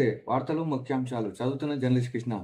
నమస్తే వార్తలు ముఖ్యాంశాలు చదువుతున్న journalist Krishna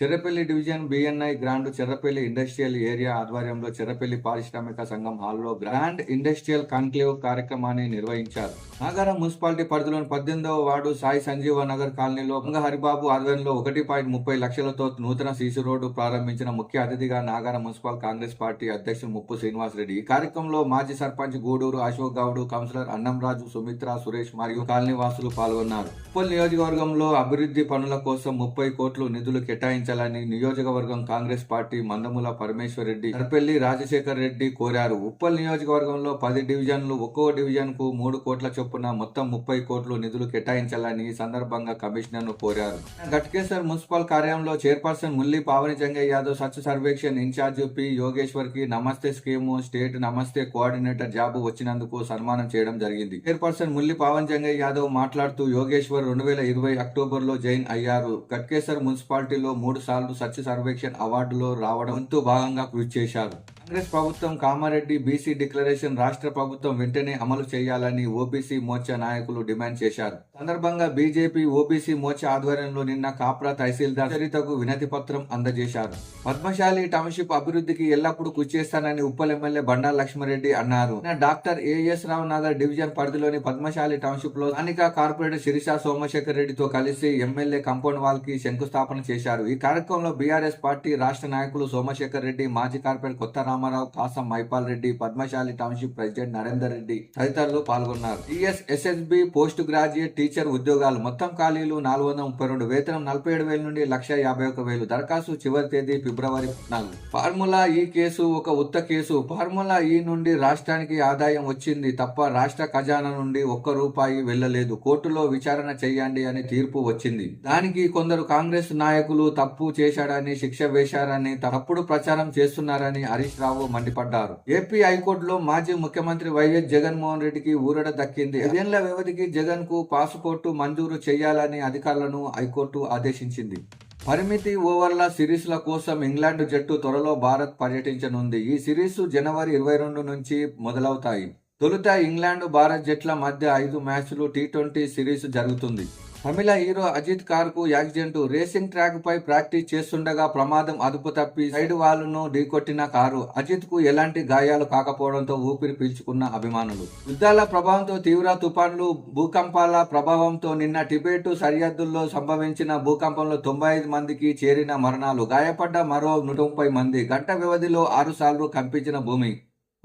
Cherrapalli division BNI grand Cherrapalli industrial area ఆధ్వర్యంలో చెర్రపల్లి పారిశ్రామిక సంఘం హాల్లో గ్రాండ్ ఇండస్ట్రియల్ కాన్క్లేవ్ కార్యక్రమాన్ని నిర్వహించారు. నాగారం మున్సిపాలిటీ పరిధిలోని పద్దెనిమిదవ వార్డు సాయి సంజీవ నగర్ కాలనీలో గంగ హరిబాబు ఆధ్వర్యంలో ఒకటి పాయింట్ ముప్పై లక్షలతో నూతన సీసీ రోడ్డు ప్రారంభించిన ముఖ్య అతిథిగా నాగారం మున్సిపల్ కాంగ్రెస్ పార్టీ అధ్యక్షుడు ముప్పు శ్రీనివాస్ రెడ్డి. ఈ కార్యక్రమంలో మాజీ సర్పంచ్ గూడూరు అశోక్ గౌడ్ కౌన్సిలర్ అన్నంరాజు సుమిత్ర సురేష్ మరియు కాలనీ వాసులు పాల్గొన్నారు. ఉప్పల్ నియోజకవర్గంలో అభివృద్ధి పనుల కోసం ముప్పై కోట్లు నిధులు కేటాయించారు. కేటాయించాలని నియోజకవర్గం కాంగ్రెస్ పార్టీ మందముల పరమేశ్వర్ రెడ్డి సర్పల్లి రాజశేఖర్ రెడ్డి కోరారు. ఉప్పల్ నియోజకవర్గంలో పది డివిజన్లు ఒక్కో డివిజన్కు మూడు కోట్ల చొప్పున మొత్తం ముప్పై కోట్లు నిధులు కేటాయించాలని ఈ సందర్భంగా కమిషనర్ను కోరారు. గట్కేసర్ మున్సిపల్ కార్యాలయంలో chairperson Mulli Pavani Jangaiah Yadav Swachh Survekshan incharge P యోగేశ్వర్కి Namaste scheme state Namaste coordinator job వచ్చినందుకు సన్మానం చేయడం జరిగింది. చైర్పర్సన్ ముల్లి పావన్ జంగయ్య యాదవ్ మాట్లాడుతూ యోగేశ్వర్ రెండు వేల ఇరవై అక్టోబర్లో జైన్ అయ్యారు. గట్కేసర్ మున్సిపాలిటీలో మూడు మూడు సార్లు సత్య సర్వేక్షణ్ అవార్డులో రావడంతో భాగంగా కృషి చేశారు. కాంగ్రెస్ ప్రభుత్వం కామారెడ్డి బీసీ డిక్లరేషన్ రాష్ట్ర ప్రభుత్వం వెంటనే అమలు చేయాలని ఓబీసీ మోర్చా నాయకులు డిమాండ్ చేశారు. సందర్భంగా బీజేపీ ఓబీసీ మోర్చా ఆధ్వర్యంలో నిన్న కాప్రా తహసీల్దార్ చరితకు వినతి పత్రం అందజేశారు. పద్మశాలి టౌన్షిప్ అభివృద్ధికి ఎల్లప్పుడూ కృషి చేస్తానని ఉప్పల్ ఎమ్మెల్యే బండా లక్ష్మారెడ్డి అన్నారు. Doctor A S Rao Nagar division పరిధిలోని పద్మశాలి టౌన్షిప్లో స్థానిక కార్పొరేటర్ శిరీష సోమశేఖర్ రెడ్డితో కలిసి ఎమ్మెల్యే కంపౌండ్ వాల్కి శంకుస్థాపన చేశారు. ఈ కార్యక్రమంలో బీఆర్ఎస్ పార్టీ రాష్ట్ర నాయకులు సోమశేఖర్ రెడ్డి మాజీ corporator Kotha Rama Rao Kasam Maipal Reddy Padmashali township president Narender Reddy తదితరులు పాల్గొన్నారు. TS SSB post graduate teacher ఉద్యోగాలు మొత్తం ఖాళీలు నాలుగు వందల ముప్పై రెండు వేతనం నలభై ఏడు వేల నుండి లక్ష యాభై ఒక వేలు దరఖాస్తు చివరి తేదీ ఫిబ్రవరి నాలుగు ఫార్ములా ఈ కేసు ఒక ఉత్త కేసు. ఫార్ములా ఈ నుండి రాష్ట్రానికి ఆదాయం వచ్చింది తప్ప రాష్ట్ర ఖజానా నుండి ఒక్క రూపాయి వెళ్ళలేదు. కోర్టులో విచారణ చేయండి అని తీర్పు వచ్చింది. దానికి కొందరు కాంగ్రెస్ నాయకులు తప్పు చేశాడని శిక్ష వేశారని తప్పుడు ప్రచారం చేస్తున్నారని హరీష్ రావు మండిపడ్డారు. ఏపీ హైకోర్టులో మాజీ ముఖ్యమంత్రి వైఎస్ జగన్మోహన్ రెడ్డికి ఊరట దక్కింది. ఐదేళ్ళ వ్యవధికి జగన్కు పాస్పోర్టు మంజూరు చేయాలని అధికారులను హైకోర్టు ఆదేశించింది. పరిమితి ఓవర్ల సిరీస్ల కోసం ఇంగ్లాండ్ జట్టు త్వరలో భారత్ పర్యటించనుంది. ఈ సిరీస్ జనవరి ఇరవై రెండు నుంచి మొదలవుతాయి. తొలుత ఇంగ్లాండ్ భారత్ జట్ల మధ్య ఐదు మ్యాచ్లు టీ ట్వంటీ సిరీస్ జరుగుతుంది. తమిళ హీరో అజిత్ కార్కు యాక్సిడెంట్. రేసింగ్ ట్రాక్ పై ప్రాక్టీస్ చేస్తుండగా ప్రమాదం అదుపు తప్పి సైడ్ వాల్ను ఢీకొట్టిన కారు. అజిత్కు ఎలాంటి గాయాలు కాకపోవడంతో ఊపిరి పీల్చుకున్న అభిమానులు. యుద్ధాల ప్రభావంతో తీవ్ర తుఫాన్లు భూకంపాల ప్రభావంతో నిన్న టిబెట్ సరిహద్దుల్లో సంభవించిన భూకంపంలో తొంభై ఐదు మందికి చేరిన మరణాలు. గాయపడ్డ మరో నూట ముప్పై మంది. గంట వ్యవధిలో ఆరు సార్లు కంపించిన భూమి.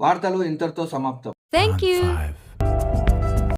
వార్తలు ఇంతటితో సమాప్తం. You. Five.